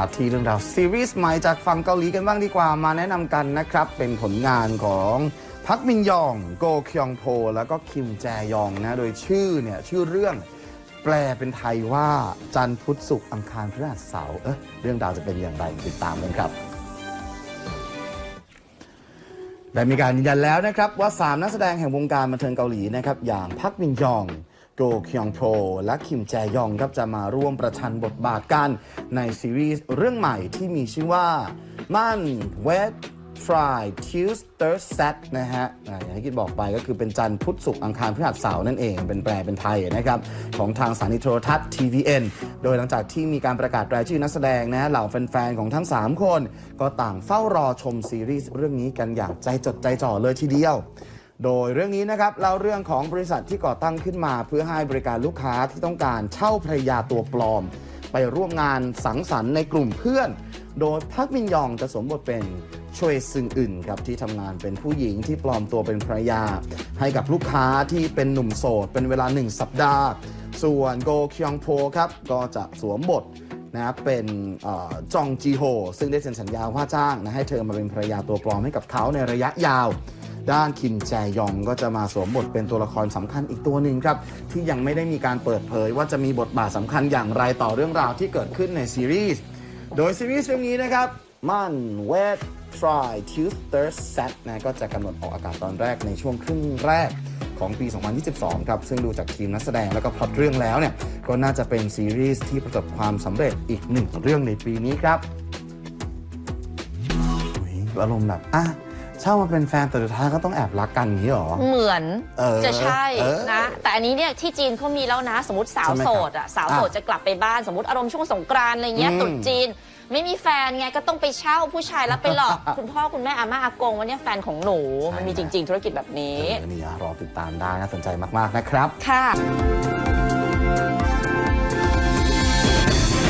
าที่เรื่องราวซีรีส์ใหม่จากฝั่งเกาหลีกันบ้างดีกว่ามาแนะนำกันนะครับ เป็นผลงานของพักมินยอง โกคยองโพ แล้วก็คิมแจยองนะ โดยชื่อเนี่ยชื่อเรื่องแปลเป็นไทยว่าจันทร์พุธศุกร์อังคารพฤหัสเสาร์เอ๊ะเรื่องราวจะเป็นอย่างไรติดตามกันครับได้มีการยืนยันแล้วนะครับว่า 3 นักแสดงแห่งวงการบันเทิงเกาหลีนะครับอย่างพักมินยอง โกคยองโพและคิมแจยองครับจะมาร่วมประชันบทบาทกันในซีรีส์เรื่องใหม่ที่มีชื่อว่ามันเวทฟรายทิวสเตอร์เซตนะฮะอย่างที่กิดบอกไปก็คือเป็นจันทร์พุธศุกร์อังคารพฤหัสเสาร์นั่นเอง เป็นแปลเป็นไทยนะครับ ของทางสถานีโทรทัศน์ TVN โดยหลังจากที่มีการประกาศรายชื่อนักแสดงนะฮะเหล่าแฟน ๆ ของทั้ง 3 คน ก็ต่างเฝ้ารอชมซีรีส์เรื่องนี้กันอย่างใจจดใจจ่อเลยทีเดียว โดยเรื่องนี้นะครับเล่าเรื่องของบริษัทที่ก่อตั้งขึ้นมา เพื่อให้บริการลูกค้าที่ต้องการเช่าภรรยาตัวปลอม ไปร่วมงานสังสรรค์ในกลุ่มเพื่อน โดยพักมินยองจะสวมบทเป็นช่วยซึ่งอึนครับที่ทำงานเป็นผู้หญิงที่ปลอมตัวเป็นภรรยา ให้กับลูกค้าที่เป็นหนุ่มโสด เป็นเวลา 1 สัปดาห์ ส่วนโกคยองโพครับก็จะสวมบทนะเป็นอจองจีโฮซึ่งได้เซ็นสัญญาว่าจ้างนะให้เธอมาเป็นภรรยาตัวปลอมให้กับเขาในระยะยาว ด้านคิมแจยองก็จะมาสวมบทเป็นตัวละครสำคัญอีกตัวหนึ่งครับ ที่ยังไม่ได้มีการเปิดเผยว่าจะมีบทบาทสำคัญอย่างไรต่อเรื่องราวที่เกิดขึ้นในซีรีส์โดยซีรีส์เรื่องนี้นะครับมันเวททรายทิวสเตอร์เซตนะก็จะกำหนดออกอากาศตอนแรกในช่วงครึ่งแรกของปี 2022 ครับ ซึ่งดูจากทีมนักแสดงแล้วก็พล็อตเรื่องแล้วเนี่ย ก็น่าจะเป็นซีรีส์ที่ประสบความสำเร็จอีกหนึ่งเรื่องในปีนี้ครับอุยอารมณ์แบบอะ เช่ามาเป็นแฟนแต่สุดท้ายก็ต้องแอบรักกันอย่างนี้เหรอ เหมือนเออจะใช่เออนะ แต่อันนี้เนี่ยที่จีนเขามีแล้วนะ สมมติสาวใช่ไหมโสดอะสาวอะโสดจะกลับไปบ้านสมมติอารมณ์ช่วงสงกรานต์อะไรเงี้ยอืม ตรุษจีน ไม่มีแฟนไงก็ต้องไปเช่าผู้ชายแล้วไปหลอก คุณพ่อคุณแม่อาม่าอากงว่าเนี่ยแฟนของหนูใช่มันมีจริง ๆ ธุรกิจแบบนี้ เออนี่อะรอติดตามได้น่าสนใจมาก ๆ นะครับ ค่ะ